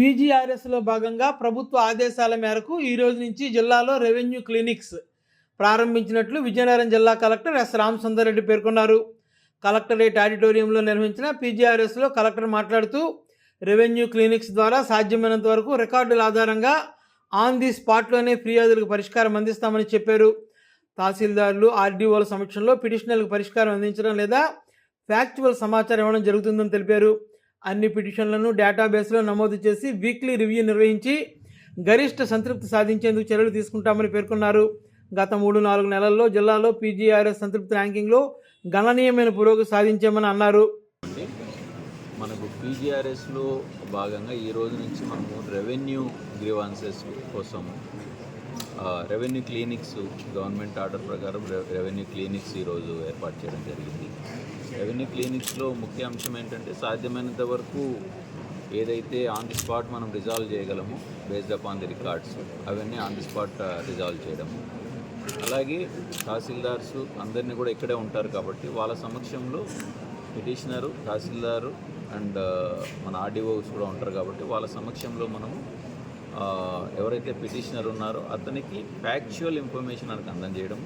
పీజీఆర్ఎస్లో భాగంగా ప్రభుత్వ ఆదేశాల మేరకు ఈ రోజు నుంచి జిల్లాలో రెవెన్యూ క్లినిక్స్ ప్రారంభించినట్లు విజయనగరం జిల్లా కలెక్టర్ ఎస్ రామసుందర్రెడ్డి పేర్కొన్నారు. కలెక్టరేట్ ఆడిటోరియంలో నిర్వహించిన పీజీఆర్ఎస్లో కలెక్టర్ మాట్లాడుతూ రెవెన్యూ క్లినిక్స్ ద్వారా సాధ్యమైనంత వరకు రికార్డుల ఆధారంగా ఆన్ ది స్పాట్లోనే ఫిర్యాదులకు పరిష్కారం అందిస్తామని చెప్పారు. తహసీల్దారులు ఆర్డీఓల సమక్షంలో పిటిషనర్లకు పరిష్కారం అందించడం లేదా ఫ్యాక్చువల్ సమాచారం ఇవ్వడం జరుగుతుందని తెలిపారు. అన్ని పిటిషన్లను డేటాబేస్లో నమోదు చేసి వీక్లీ రివ్యూ నిర్వహించి గరిష్ట సంతృప్తి సాధించేందుకు చర్యలు తీసుకుంటామని పేర్కొన్నారు. గత మూడు నాలుగు నెలల్లో జిల్లాలో పీజీఆర్ఎస్ సంతృప్తి ర్యాంకింగ్లో గణనీయమైన పురోగతి సాధించామని అన్నారు. మనకు పీజీఆర్ఎస్లో భాగంగా ఈ రోజు నుంచి మనము రెవెన్యూ గ్రీవాన్సెస్ కోసం రెవెన్యూ క్లినిక్స్ గవర్నమెంట్ ఆర్డర్ ప్రకారం రె- రెవెన్యూ క్లినిక్స్ ఈరోజు ఏర్పాటు చేయడం జరిగింది. రెవెన్యూ క్లినిక్స్లో ముఖ్య అంశం ఏంటంటే సాధ్యమైనంత వరకు ఏదైతే ఆన్ ది స్పాట్ మనం రిజాల్వ్ చేయగలమో based up on the records అవన్నీ ఆన్ ది స్పాట్ రిజాల్వ్ చేయడము. అలాగే తహసీల్దార్స్ అందరినీ కూడా ఇక్కడే ఉంటారు కాబట్టి వాళ్ళ సమక్షంలో పిటిషనరు తహసీల్దారు అండ్ మన ఆర్డీఓస్ కూడా ఉంటారు కాబట్టి వాళ్ళ సమక్షంలో మనము ఎవరైతే పిటిషనర్ ఉన్నారో అతనికి ఫ్యాక్చువల్ ఇన్ఫర్మేషన్ మనకు అందజేయడం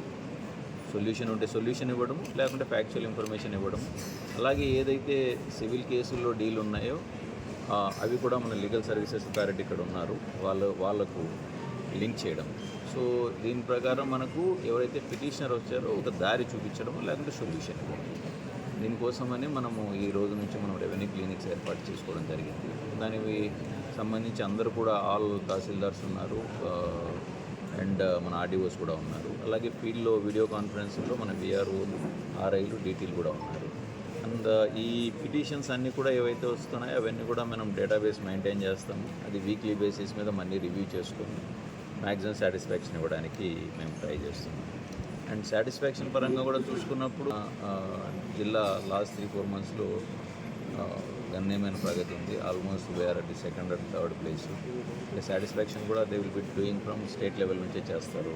సొల్యూషన్ ఉంటే సొల్యూషన్ ఇవ్వడం లేకుంటే ఫ్యాక్చువల్ ఇన్ఫర్మేషన్ ఇవ్వడం అలాగే ఏదైతే సివిల్ కేసుల్లో డీల్ ఉన్నాయో అవి కూడా మన లీగల్ సర్వీసెస్ అథారిటీ ఇక్కడ ఉన్నారు. వాళ్ళు వాళ్ళకు లింక్ చేయడం. సో దీని ప్రకారం మనకు ఎవరైతే పిటిషనర్ వచ్చారో ఒక దారి చూపించడం లేకుంటే సొల్యూషన్ ఇవ్వడం దీనికోసమని మనము ఈ రోజు నుంచి మనం రెవెన్యూ క్లినిక్స్ ఏర్పాటు చేసుకోవడం జరిగింది. దానికి సంబంధించి అందరూ కూడా ఆల్ తహసీల్దార్స్ ఉన్నారు అండ్ మన ఆర్డీఓస్ కూడా ఉన్నారు. అలాగే ఫీల్డ్లో వీడియో కాన్ఫరెన్స్లో మన బీఆర్ఓలు ఆర్ఐలు డీటీలు కూడా ఉన్నారు. అండ్ ఈ పిటిషన్స్ అన్నీ కూడా ఏవైతే వస్తున్నాయో అవన్నీ కూడా మనం డేటాబేస్ మెయింటైన్ చేస్తాము. అది వీక్లీ బేసిస్ మీద మనీ రివ్యూ చేసుకొని మ్యాక్సిమం సాటిస్ఫాక్షన్ ఇవ్వడానికి మేము ట్రై చేస్తున్నాం. అండ్ సాటిస్ఫాక్షన్ పరంగా కూడా చూసుకున్నప్పుడు జిల్లా లాస్ట్ త్రీ ఫోర్ మంత్స్లో గణనీయమైన ప్రగతి ఉంది. Almost we are at the second and third place satisfaction కూడా they will be doing from state level నుంచే చేస్తారు.